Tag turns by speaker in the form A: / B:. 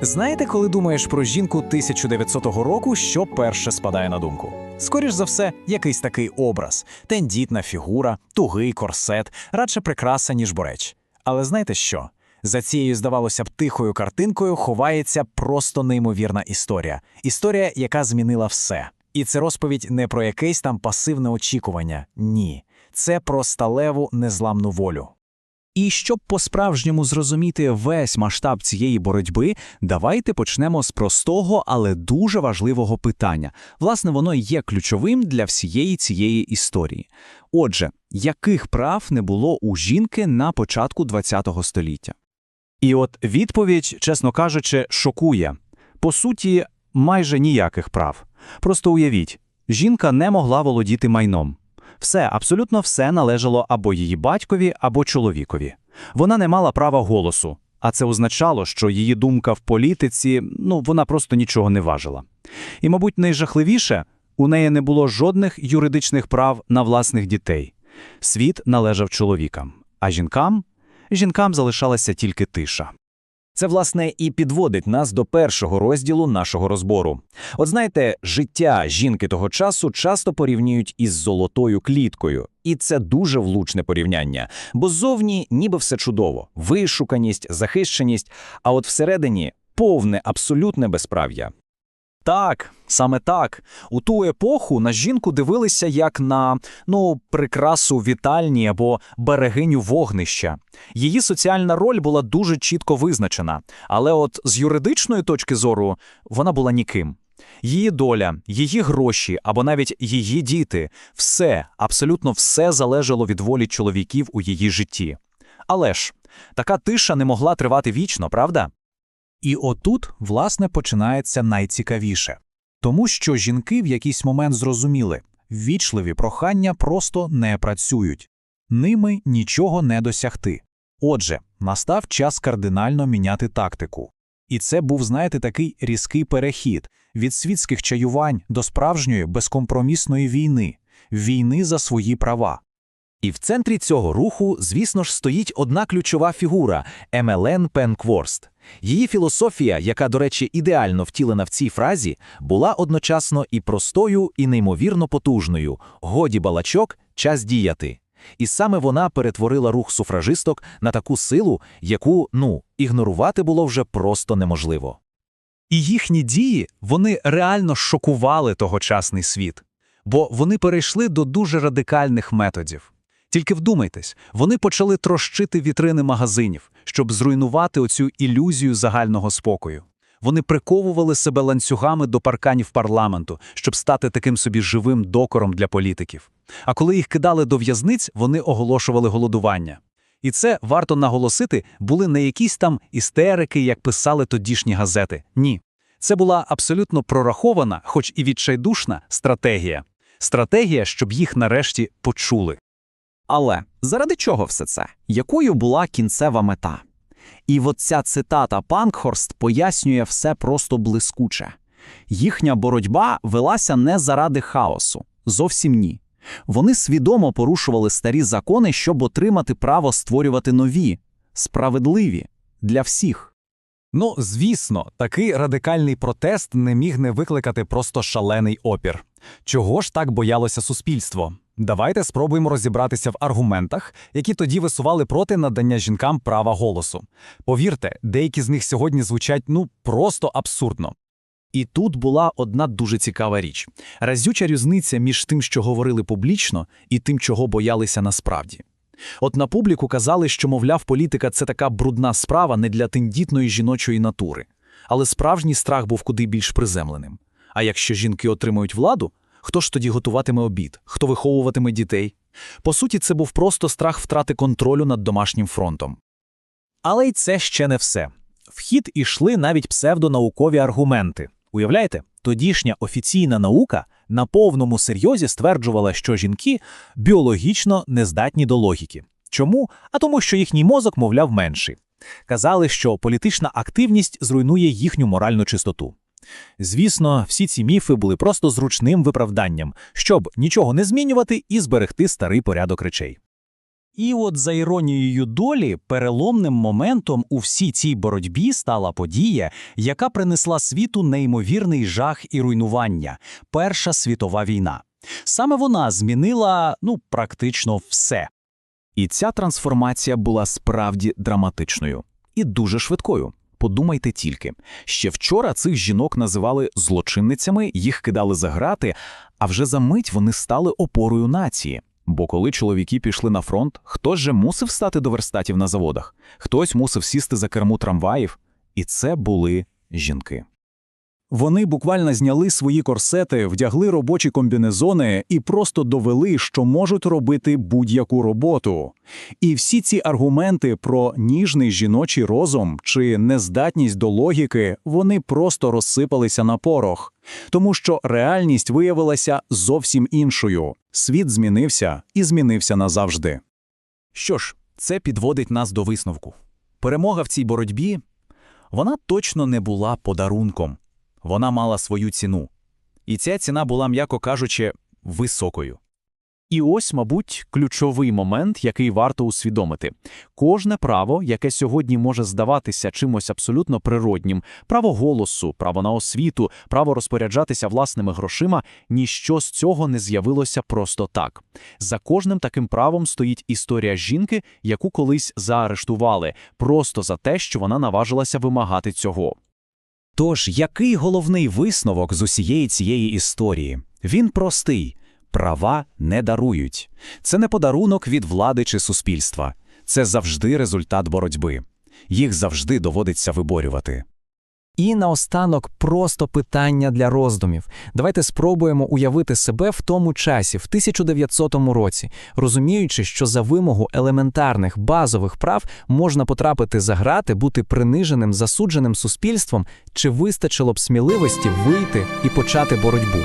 A: Знаєте, коли думаєш про жінку 1900 року, що перше спадає на думку? Скоріш за все, якийсь такий образ: тендітна фігура, тугий корсет, радше прикраса, ніж бореч. Але знаєте що? За цією, здавалося б, тихою картинкою ховається просто неймовірна історія. Історія, яка змінила все. І це розповідь не про якесь там пасивне очікування. Ні. Це про сталеву незламну волю.
B: І щоб по-справжньому зрозуміти весь масштаб цієї боротьби, давайте почнемо з простого, але дуже важливого питання. Власне, воно є ключовим для всієї цієї історії. Отже, яких прав не було у жінки на початку ХХ століття? І от відповідь, чесно кажучи, шокує. По суті, майже ніяких прав. Просто уявіть, жінка не могла володіти майном. Все, абсолютно все належало або її батькові, або чоловікові. Вона не мала права голосу, а це означало, що її думка в політиці, ну, вона просто нічого не важила. І, мабуть, найжахливіше, у неї не було жодних юридичних прав на власних дітей. Світ належав чоловікам, а жінкам? Жінкам залишалася тільки тиша.
A: Це, власне, і підводить нас до першого розділу нашого розбору. От знаєте, життя жінки того часу часто порівнюють із золотою кліткою, і це дуже влучне порівняння, бо ззовні ніби все чудово: вишуканість, захищеність, а от всередині повне абсолютне безправ'я. Так, саме так. У ту епоху на жінку дивилися як на ну, прикрасу вітальні або берегиню вогнища. Її соціальна роль була дуже чітко визначена, але от з юридичної точки зору вона була ніким. Її доля, її гроші або навіть її діти все, абсолютно все залежало від волі чоловіків у її житті. Але ж така тиша не могла тривати вічно, правда? І отут, власне, починається найцікавіше. Тому що жінки в якийсь момент зрозуміли, ввічливі прохання просто не працюють. Ними нічого не досягти. Отже, настав час кардинально міняти тактику. І це був, знаєте, такий різкий перехід від світських чаювань до справжньої безкомпромісної війни, війни за свої права. І в центрі цього руху, звісно ж, стоїть одна ключова фігура Емелен Пенкворст. Її філософія, яка, до речі, ідеально втілена в цій фразі, була одночасно і простою, і неймовірно потужною. Годі балачок, час діяти. І саме вона перетворила рух суфражисток на таку силу, яку, ну, ігнорувати було вже просто неможливо. І їхні дії, вони реально шокували тогочасний світ, бо вони перейшли до дуже радикальних методів. Тільки вдумайтесь, вони почали трощити вітрини магазинів, щоб зруйнувати оцю ілюзію загального спокою. Вони приковували себе ланцюгами до парканів парламенту, щоб стати таким собі живим докором для політиків. А коли їх кидали до в'язниць, вони оголошували голодування. І це, варто наголосити, були не якісь там істерики, як писали тодішні газети. Ні. Це була абсолютно прорахована, хоч і відчайдушна, стратегія. Стратегія, щоб їх нарешті почули.
C: Але заради чого все це? Якою була кінцева мета? І от ця цитата Панкхорст пояснює все просто блискуче. Їхня боротьба велася не заради хаосу, зовсім ні. Вони свідомо порушували старі закони, щоб отримати право створювати нові, справедливі для всіх.
A: Ну, звісно, такий радикальний протест не міг не викликати просто шалений опір. Чого ж так боялося суспільство? Давайте спробуємо розібратися в аргументах, які тоді висували проти надання жінкам права голосу. Повірте, деякі з них сьогодні звучать ну просто абсурдно. І тут була одна дуже цікава річ: разюча різниця між тим, що говорили публічно, і тим, чого боялися насправді. От на публіку казали, що, мовляв, політика це така брудна справа не для тендітної жіночої натури. Але справжній страх був куди більш приземленим. А якщо жінки отримують владу, хто ж тоді готуватиме обід, хто виховуватиме дітей? По суті, це був просто страх втрати контролю над домашнім фронтом. Але й це ще не все. В хід ішли навіть псевдонаукові аргументи. Уявляєте, тодішня офіційна наука на повному серйозі стверджувала, що жінки біологічно нездатні до логіки. Чому? А тому, що їхній мозок, мовляв, менший. Казали, що політична активність зруйнує їхню моральну чистоту. Звісно, всі ці міфи були просто зручним виправданням, щоб нічого не змінювати і зберегти старий порядок речей.
B: І от за іронією долі, переломним моментом у всій цій боротьбі стала подія, яка принесла світу неймовірний жах і руйнування Перша світова війна. Саме вона змінила ну практично все.
C: І ця трансформація була справді драматичною і дуже швидкою. Подумайте тільки, ще вчора цих жінок називали злочинницями, їх кидали за грати, а вже за мить вони стали опорою нації. Бо коли чоловіки пішли на фронт, хтось же мусив стати до верстатів на заводах, хтось мусив сісти за керму трамваїв, і це були жінки.
B: Вони буквально зняли свої корсети, вдягли робочі комбінезони і просто довели, що можуть робити будь-яку роботу. І всі ці аргументи про ніжний жіночий розум чи нездатність до логіки, вони просто розсипалися на порох. Тому що реальність виявилася зовсім іншою. Світ змінився і змінився назавжди.
C: Що ж, це підводить нас до висновку. Перемога в цій боротьбі, вона точно не була подарунком. Вона мала свою ціну. І ця ціна була, м'яко кажучи, високою.
B: І ось, мабуть, ключовий момент, який варто усвідомити. Кожне право, яке сьогодні може здаватися чимось абсолютно природнім, право голосу, право на освіту, право розпоряджатися власними грошима, ніщо з цього не з'явилося просто так. За кожним таким правом стоїть історія жінки, яку колись заарештували, просто за те, що вона наважилася вимагати цього.
A: Тож, який головний висновок з усієї цієї історії? Він простий. Права не дарують. Це не подарунок від влади чи суспільства. Це завжди результат боротьби. Їх завжди доводиться виборювати.
D: І наостанок просто питання для роздумів. Давайте спробуємо уявити себе в тому часі, в 1900 році, розуміючи, що за вимогу елементарних базових прав можна потрапити за грати, бути приниженим, засудженим суспільством, чи вистачило б сміливості вийти і почати боротьбу.